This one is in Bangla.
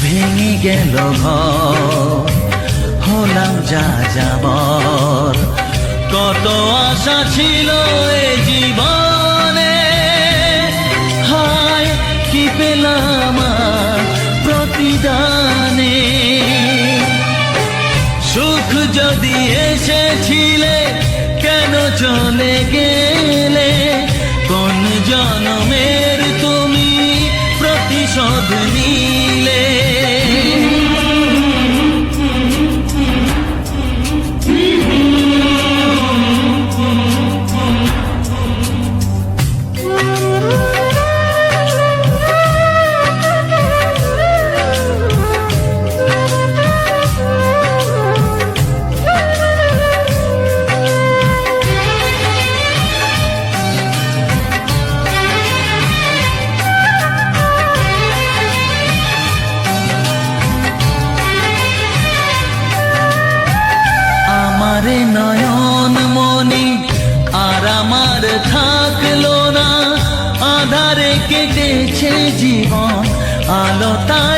ভেঙে গেল ঘর। হলাম যা যাবর। কত আশা ছিল এ জীবনে। হায়, কি পেলাম প্রতিদানে। সুখ যদি এসেছিলে, কেন চলে গেলে? কোন জনমের তুমি প্রতিশোধ নিলে? আমার নয়ন মনি আর আমার থাকল না। আধারে কেটেছে জীবন আলোতা